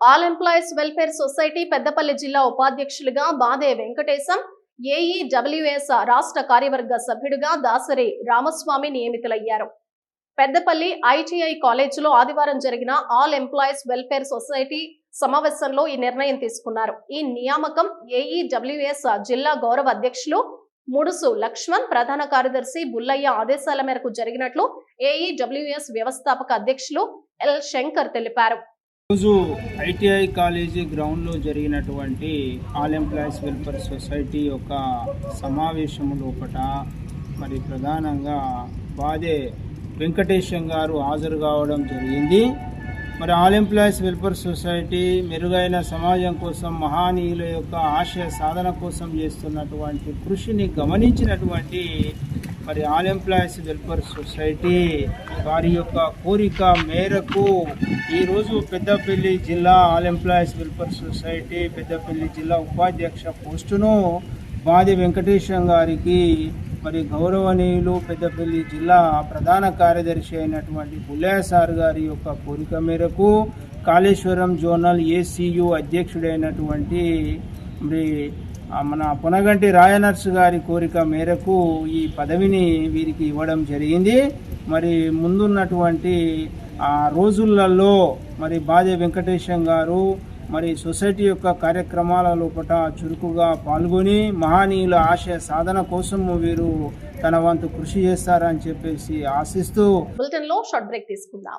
All employees welfare society Peddapalli జిల్లా ఉపాధ్యక్షులుగా బాదే వెంకటేశం ఏఈ డబ్ల్యూఎస్ రాష్ట్ర కార్యవర్గ సభ్యుడిగా దాసరి రామస్వామి నియమితులయ్యారు. పెద్దపల్లి ఐటీఐ కాలేజీలో ఆదివారం జరిగిన ఆల్ ఎంప్లాయీస్ వెల్ఫేర్ సొసైటీ సమావేశంలో ఈ నిర్ణయం తీసుకున్నారు. ఈ నియామకం ఏఈ డబ్ల్యూఎస్ జిల్లా గౌరవ అధ్యక్షులు ముడుసు లక్ష్మణ్ ప్రధాన కార్యదర్శి బుల్లయ్య ఆదేశాల మేరకు జరిగినట్లు ఏఈ డబ్ల్యూఎస్ వ్యవస్థాపక అధ్యక్షులు ఎల్ శంకర్ తెలిపారు. రోజు ఐటీఐ కాలేజీ గ్రౌండ్లో జరిగినటువంటి ఆల్ ఎంప్లాయీస్ వెల్ఫేర్ సొసైటీ యొక్క సమావేశము లోపట మరి ప్రధానంగా బాదే వెంకటేశం గారు హాజరు కావడం జరిగింది. మరి ఆల్ ఎంప్లాయీస్ వెల్ఫేర్ సొసైటీ మెరుగైన సమాజం కోసం మహానీయుల యొక్క ఆశయ సాధన కోసం చేస్తున్నటువంటి కృషిని గమనించినటువంటి మరి ఆల్ ఎంప్లాయీస్ వెల్ఫేర్ సొసైటీ వారి యొక్క కోరిక మేరకు ఈరోజు పెద్దపల్లి జిల్లా all employees welfare society Peddapalli జిల్లా ఉపాధ్యక్ష పోస్టును బాది వెంకటేశం గారికి మరి గౌరవనీయులు పెద్దపల్లి జిల్లా ప్రధాన కార్యదర్శి అయినటువంటి బుల్లయ్య సార్ గారి యొక్క కోరిక మేరకు కాళేశ్వరం జోనల్ ఏసీయు అధ్యక్షుడైనటువంటి మరి మన పునగంటి రాయనర్స్ గారి కోరిక మేరకు ఈ పదవిని వీరికి ఇవ్వడం జరిగింది. మరి ముందున్నటువంటి ఆ రోజులలో మరి బాదే వెంకటేశం గారు మరి సొసైటీ యొక్క కార్యక్రమాల లోపల చురుకుగా పాల్గొని మహనీయుల ఆశయ సాధన కోసము వీరు తన వంతు కృషి చేస్తారని చెప్పేసి ఆశిస్తూ బులెటిన్ షార్ట్ బ్రేక్ తీసుకుందాం.